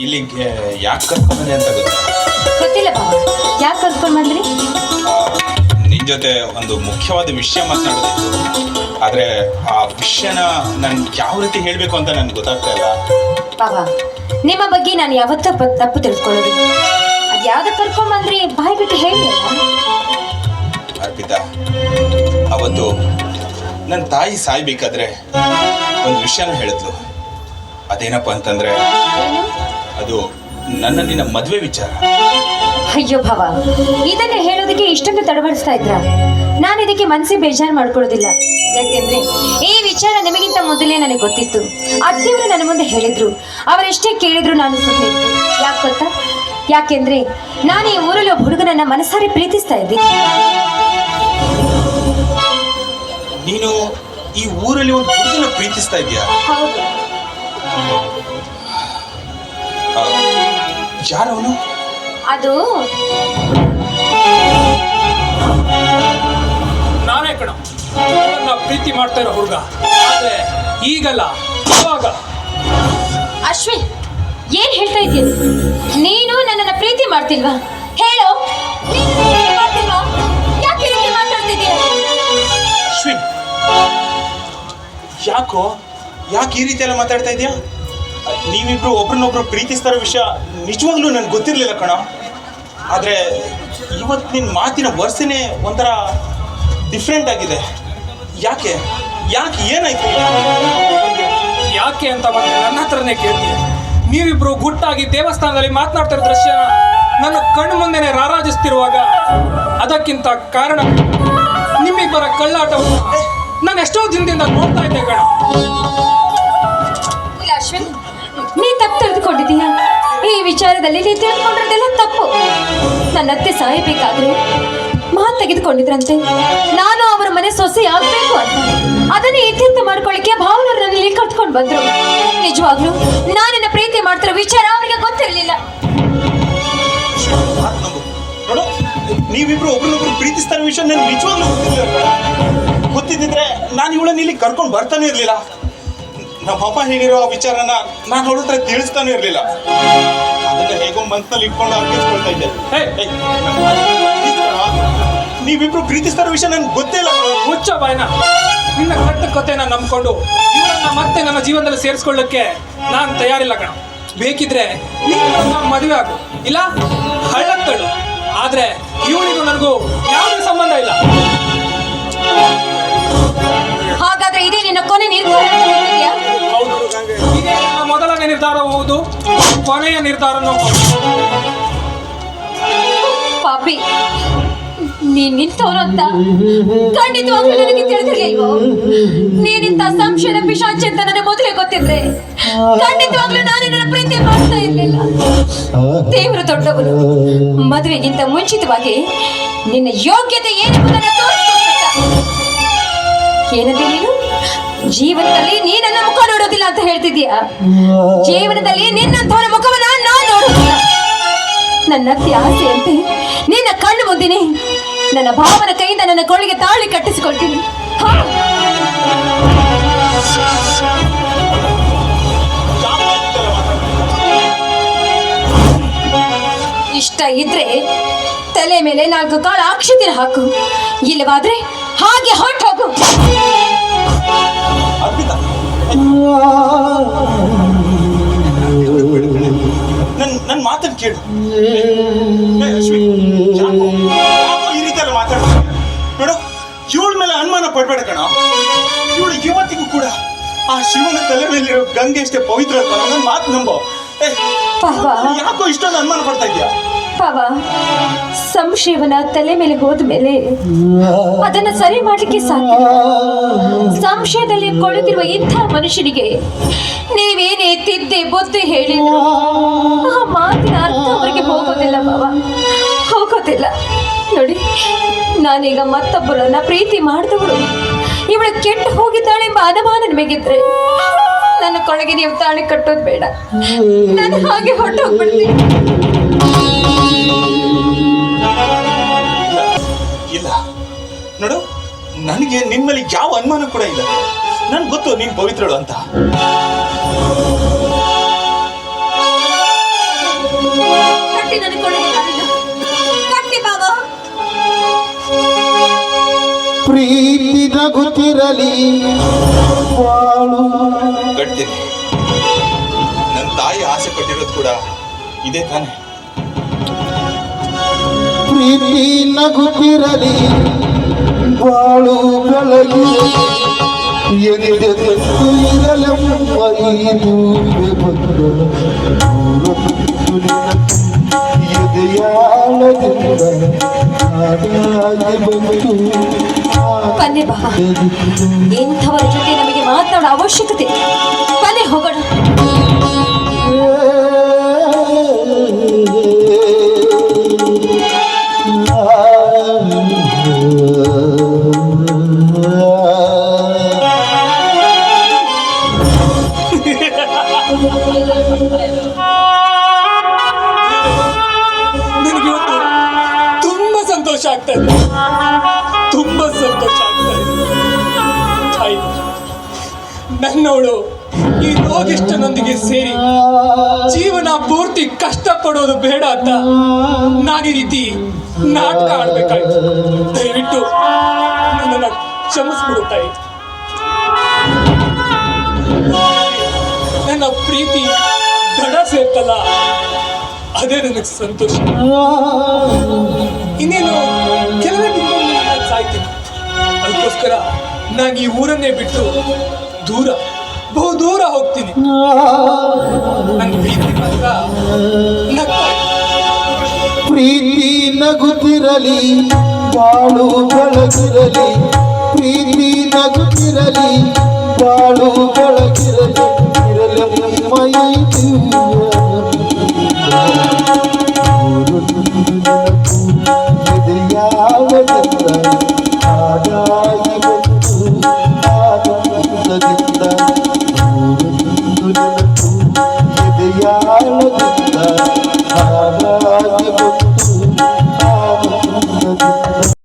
ಇಲ್ಲಿಗೆ ಯಾಕೆ ಕರ್ಕೊಂಬಂದೆ ಅಂತ ಗೊತ್ತಾ? ಗೊತ್ತಿಲ್ಲ ಯಾಕೆ ಕರ್ಕೊಂಡು ಬಂದ್ರಿ ನಿನ್ನ ನಿನ್ ಜೊತೆ ಒಂದು ಮುಖ್ಯವಾದ ವಿಷಯ ಮಾತನಾಡೋದಿತ್ತು. ಆದರೆ ಆ ವಿಷಯನ ನಾನು ಯಾವ ರೀತಿ ಹೇಳಬೇಕು ಅಂತ ನನಗೆ ಗೊತ್ತಾಗ್ತಾ ಇಲ್ಲ. ನಿಮ್ಮ ಬಗ್ಗೆ ನಾನು ಯಾವತ್ತೂ ಪ- ತಪ್ಪು ತಿಳ್ಕೊಳ್ಳೋದು ಅದು ಯಾವ್ದು ಕರ್ಕೊಂಡು ಬಂದ್ರಿ ಬಾಯ್ ಬಿಟ್ಟು ಹೇಳಿ ಅರ್ಪಿತಾ ಅವತ್ತು ನನ್ನ ತಾಯಿ ಸಾಯ್ಬೇಕಾದ್ರೆ ಒಂದು ವಿಷಯನ ಹೇಳಿದ್ಲು. ಅದೇನಪ್ಪ ಅಂತಂದ್ರೆ ಏನು? ಅದು ನನ್ನ ನಿನ್ನ ಮದುವೆ ವಿಚಾರ. ಅಯ್ಯೋ ಭಾವ ಇದನ್ನ ಹೇಳೋದಕ್ಕೆ ಇಷ್ಟೊಂದು ತಡಬಡಿಸ್ತಾ ಇದ್ರ ನಾನು ಇದಕ್ಕೆ ಮನಸ್ಸಿ ಬೇಜಾರು ಮಾಡ್ಕೊಳ್ಳೋದಿಲ್ಲ. ಯಾಕೆಂದ್ರೆ ಈ ವಿಚಾರ ನಿಮಗಿಂತ ಮೊದಲೇ ನನಗೆ ಗೊತ್ತಿತ್ತು. ಅತ್ತೆಯವರು ನನ್ನ ಮುಂದೆ ಹೇಳಿದ್ರು. ಅವರೆಷ್ಟೇ ಕೇಳಿದ್ರು ನಾನು ಸುಮ್ಮನೆ ಯಾಕೆ ಗೊತ್ತಾ? ಯಾಕೆಂದ್ರೆ ನಾನು ಈ ಊರಲ್ಲಿ ಒಬ್ಬ ಹುಡುಗನನ್ನ ಮನಸಾರಿ ಪ್ರೀತಿಸ್ತಾ ಇದ್ದೀನಿ ನೀನು ಈ ಊರಲ್ಲಿ ಒಂದು ಹುಡುಗನ ಪ್ರೀತಿಸ್ತಾ ಇದೀಯಾ ಹೌದು. ಯಾರವನು ಅದು ನಾನೇ ಕಣ. ಪ್ರೀತಿ ಮಾಡ್ತಾ ಇರೋ ಹುಡುಗ. ಆದ್ರೆ ಈಗಲ್ಲ ಇವಾಗ. ಅಶ್ವಿನ್ ಏನ್ ಹೇಳ್ತಾ ಇದ್ದೀನಿ ನೀನು ನನ್ನನ್ನ ಪ್ರೀತಿ ಮಾಡ್ತಿಲ್ವಾ? ಹೇಳು. ನೀನು ಪ್ರೀತಿ ಮಾಡ್ತಿಲ್ವಾ? ಯಾಕೆ ಈ ರೀತಿ ಮಾತಾಡ್ತಿದ್ದೀಯ? ಅಶ್ವಿನ್ ಯಾಕೋ? ಯಾಕೆ ಈ ರೀತಿ ಎಲ್ಲ ಮಾತಾಡ್ತಾ ಇದೀಯಾ ನೀವಿಬ್ರು ಒಬ್ರನ್ನೊಬ್ರು ಪ್ರೀತಿಸ್ತಾರ ಇರೋ ವಿಷಯ ನಿಜವಾಗ್ಲೂ ನನ್ಗೆ ಗೊತ್ತಿರಲಿಲ್ಲ ಕಣ. ಆದರೆ ಇವತ್ತು ನಿನ್ನ ಮಾತಿನ ವರ್ಷನೇ ಒಂಥರ ಡಿಫ್ರೆಂಟ್ ಆಗಿದೆ. ಯಾಕೆ? ಯಾಕೆ ಏನಾಯ್ತು? ಯಾಕೆ ಅಂತ ಮತ್ತೆ ನನ್ನ ಹತ್ರನೇ ಕೇಳ್ತೀನಿ ನೀವಿಬ್ರು ಗುಟ್ಟಾಗಿ ದೇವಸ್ಥಾನದಲ್ಲಿ ಮಾತನಾಡ್ತಿರೋ ದೃಶ್ಯ ನನ್ನ ಕಣ್ಣು ಮುಂದೆನೆ ರಾರಾಜಿಸ್ತಿರುವಾಗ ಅದಕ್ಕಿಂತ ಕಾರಣ ನಿಮ್ಮಿಬ್ಬರ ಕಳ್ಳಾಟವನ್ನು ನಾನು ಎಷ್ಟೋ ದಿನದಿಂದ ನೋಡ್ತಾ ಇದ್ದೆ ಕಣ. ಅಶ್ವಿನ್ ನೀ ತಪ್ಪು ತಿಳಿದುಕೊಂಡಿದ್ದೀಯ? ಈ ವಿಚಾರದಲ್ಲಿ ನೀ ತಿಳ್ಕೊಂಡಿರೋದೆಲ್ಲ ತಪ್ಪು. ನನ್ನ ಅತ್ತೆ ಸಾಯಬೇಕಾದ್ರೆ ಮಾತು ತೆಗೆದುಕೊಂಡಿದ್ರಂತೆ. ನಾನು ಅವರ ಮನೆ ಸೊಸೆ ಆಗ್ಬೇಕು ಅಂತ. ಅದನ್ನೇ ಇತ್ಯಂತ ಮಾಡ್ಕೊಳ್ಳಿಕ್ಕೆ ಭಾವನವ್ರು ನನ್ನಲ್ಲಿ ಕಟ್ಕೊಂಡು ಬಂದ್ರು. ನಿಜವಾಗ್ಲೂ ನಾನಿನ್ನ ಪ್ರೀತಿ ಮಾಡ್ತಿರೋ ವಿಚಾರ ಅವರಿಗೆ ಗೊತ್ತಿರಲಿಲ್ಲ. ನೋಡು, ನೀವಿಬ್ರು ಒಬ್ರನ್ನೊಬ್ರು ಪ್ರೀತಿಸ್ತಾರ ವಿಷಯ ನನ್ಗೆ ನಿಜವಾಗ್ಲೂ ಗೊತ್ತಿದ್ದಿದ್ರೆ ನಾನು ಇವಳನ್ನ ಇಲ್ಲಿ ಕರ್ಕೊಂಡು ಬರ್ತಾನೆ ಇರಲಿಲ್ಲ. ನಮ್ಮಪ್ಪ ಹೇಳಿರೋ ಆ ವಿಚಾರನ ನಾನು ನೋಡಿದ್ರೆ ತಿಳಿಸ್ತಾನೆ ಇರಲಿಲ್ಲ. ಅದನ್ನ ಹೇಗೋ ಮನ್ಸಲ್ಲಿ ಇಟ್ಕೊಂಡು ಅರ್ಪಿಸ್ಕೊಳ್ತಾ ಇದ್ದೆ. ನೀವಿಬ್ರು ಪ್ರೀತಿಸ್ತಾರ ವಿಷಯ ನನ್ಗೆ ಗೊತ್ತಿಲ್ಲ ಮುಚ್ಚ ಬಾಯ್ನ. ನಿನ್ನ ಕಟ್ಟ ಕಥೆನ ನಂಬ್ಕೊಂಡು ಇವರನ್ನ ಮತ್ತೆ ನನ್ನ ಜೀವನದಲ್ಲಿ ಸೇರಿಸ್ಕೊಳ್ಳಕ್ಕೆ ನಾನು ತಯಾರಿಲ್ಲ ಕಣ. ಬೇಕಿದ್ರೆ ಮದುವೆ ಆಗು. ಇಲ್ಲ ಹಳ್ಳತ್ತಳು ಆದ್ರೆ ಇವಳಿಗೂ ನನಗೂ ಯಾವುದೇ ಸಂಬಂಧ ಇಲ್ಲ. ಹಾಗಾದ್ರೆ ಇದೇ ನಿನ್ನ ಕೊನೆ ನಿರ್ಧಾರ ಅಂತ ಹೇಳ್ತಿದ್ಯಾ? ಇದೇ ನನ್ನ ಮೊದಲನೇ ನಿರ್ಧಾರ ಹೌದು ಕೊನೆಯ ನಿರ್ಧಾರನೂ ಹೌದು. ಪಾಪಿ ನೀನ್ ನಿಂತವರು ಅಂತ ಖಂಡಿತವಾಗ್ಲೂ ನನಗೆ ತಿಳಿದಿರ್ಲಿಲ್ವೋ ನೀನಿಂತ ಸಂಶಯದ ಪಿಶಾಚಿ ಅಂತ ನನಗೆ ಮೊದಲೇ ಗೊತ್ತಿದ್ರೆ ಖಂಡಿತವಾಗ್ಲೂ ನಾನು ನನ್ನ ಪ್ರೀತಿ ಮಾಡ್ತಾ ಇರ್ಲಿಲ್ಲ ದೇವರು ದೊಡ್ಡವನು ಮದುವೆಗಿಂತ ಮುಂಚಿತವಾಗಿ ನಿನ್ನ ಯೋಗ್ಯತೆ ಏನೆಂಬುದನ್ನು ತೋರಿಸ್ಕೊಟ್ಟ ಏನಂತೆ ನೀನು? ಜೀವನದಲ್ಲಿ ನೀ ನನ್ನ ಮುಖ ನೋಡೋದಿಲ್ಲ ಅಂತ ಹೇಳ್ತಿದ್ದೀಯಾ. ಜೀವನದಲ್ಲಿ ನಿನ್ನಂಥವರ ಮುಖವನ್ನ ನಾನು ನೋಡೋದಿಲ್ಲ. ನನ್ನ ಅತ್ಯಾಸೆ ಅಂತೆ, ನಿನ್ನ ಕಣ್ಣು ಮುಂದಿನಿ. ನನ್ನ ಭಾವನ ಕೈಯಿಂದ ನನ್ನ ಕೊಳಿಗೆ ತಾಳಿ ಕಟ್ಟಿಸಿಕೊಳ್ತೀನಿ. ಇಷ್ಟ ಇದ್ರೆ ತಲೆ ಮೇಲೆ ನಾಲ್ಕು ಕಾಳು ಅಕ್ಷತಿನ ಹಾಕು. ಇಲ್ಲವಾದ್ರೆ ಹಾಗೆ ಹೊರಟು ಹೋಗು ಅರ್ಪಿತಾ ನನ್ ನನ್ನ ಮಾತನ್ನು ಕೇಳು ಈ ರೀತಿ ಎಲ್ಲ ಮಾತಾಡ್ತೀನಿ ನೋಡು ಇವಳ ಮೇಲೆ ಅನುಮಾನ ಪಡ್ಬೇಡ ಕಣ. ಇವಳು ಯುವತಿಗೂ ಕೂಡ ಆ ಶಿವನ ತಲೆ ಮೇಲಿರೋ ಗಂಗೆ ಅಷ್ಟೇ ಪವಿತ್ರ ಅಂತ ನನ್ನ ಮಾತು ನಂಬೋ. ಯಾಕೋ ಇಷ್ಟೊಂದು ಅನುಮಾನ ಪಡ್ತಾ ಇದೀಯಾ ಪಾವ ಸಂಶಯವನ ತಲೆ ಮೇಲೆ ಹೋದ ಮೇಲೆ ಅದನ್ನ ಸರಿ ಮಾಡಲಿಕ್ಕೆ ಸಾಧ್ಯ ಸಂಶಯದಲ್ಲಿ ಕೊಡುತ್ತಿರುವ ಇಂಥ ಮನುಷ್ಯನಿಗೆ ನೀವೇನೇ ತಿದ್ದೆ ಬುದ್ಧಿ ಹೇಳಿ. ಆ ಮಾತಿನ ಅರ್ಥ ಅವರಿಗೆ ಹೋಗೋದಿಲ್ಲ ಬಾವ ಹೋಗೋದಿಲ್ಲ. ನೋಡಿ, ನಾನೀಗ ಮತ್ತೊಬ್ಬರನ್ನ ಪ್ರೀತಿ ಮಾಡಿದವಳು. ಇವಳು ಕೆಟ್ಟು ಹೋಗಿದ್ದಾಳೆ ಎಂಬ ಅನುಮಾನ ನಿಮಗಿದ್ರೆ ನನ್ನ ಕೊಳಗೆ ನೀವು ತಾಳಿ ಕಟ್ಟೋದು ಬೇಡ. ನಾನು ಹಾಗೆ ಹೊರಟೋಗ್ಬಿಡ್ತೀನಿ. ಇಲ್ಲ. ನೋಡು ನನಗೆ ನಿಮ್ಮಲ್ಲಿ ಯಾವ ಅನುಮಾನ ಕೂಡ ಇಲ್ಲ. ನನ್ಗೆ ಗೊತ್ತು ನೀನು ಪವಿತ್ರಳು ಅಂತ. ಪ್ರೀತಿ ನಗುತ್ತಿರಲಿ. ಬಾಳು ಕಟ್ತೀನಿ ನನ್ನ ತಾಯಿ ಆಸೆ ಪಟ್ಟಿರೋದು ಕೂಡ ಇದೇ ತಾನೆ. ಪ್ರೀತಿ ನಗುತ್ತಿರಲಿ ಬಾಳು ಬೆಳಗಿ ಬಂತು ಬನ್ನಿ ಬಾ ಇಂಥವರ ಜೊತೆ ನಮಗೆ ಮಾತನಾಡೋ ಅವಶ್ಯಕತೆ. ಬನ್ನಿ ಹೋಗೋಣ ನಿನಗೆ ಇವತ್ತು ತುಂಬಾ ಸಂತೋಷ ಆಗ್ತಾ ಇದೆ ನನ್ನವಳು, ಈ ರೋಗಿಷ್ಟನೊಂದಿಗೆ ಸೇರಿ ಜೀವನ ಪೂರ್ತಿ ಕಷ್ಟಪಡೋದು ಬೇಡ ಅಂತ ನಾನು ರೀತಿ ನಾಟಕ ಆಡ್ಬೇಕಾಯ್ತು. ದಯವಿಟ್ಟು ನನ್ನನ್ನು ಕ್ಷಮಿಸ್ಬಿಡು ತಾಯಿ ನನ್ನ ಪ್ರೀತಿ ದಡ ಸೇರ್ತಲ್ಲ, ಅದೇ ನನಗೆ ಸಂತೋಷ. ಇನ್ನೇನು, ಕೆಲವೇ ಸಾಯ್ತೀನಿ. ಅದಕ್ಕೋಸ್ಕರ ನಾನು ಈ ಊರನ್ನೇ ಬಿಟ್ಟು ದೂರ ಬಹು ದೂರ ಹೋಗ್ತೀನಿ ನನ್ನ ಪ್ರೀತಿ ಮಾತ್ರ. ಪ್ರೀತಿ ನಗುತ್ತಿರಲಿ ಬಾಳು ಬೆಳಗಿರಲಿ ಪ್ರೀತಿ ನಗುತ್ತಿರಲಿ ಬಾಳು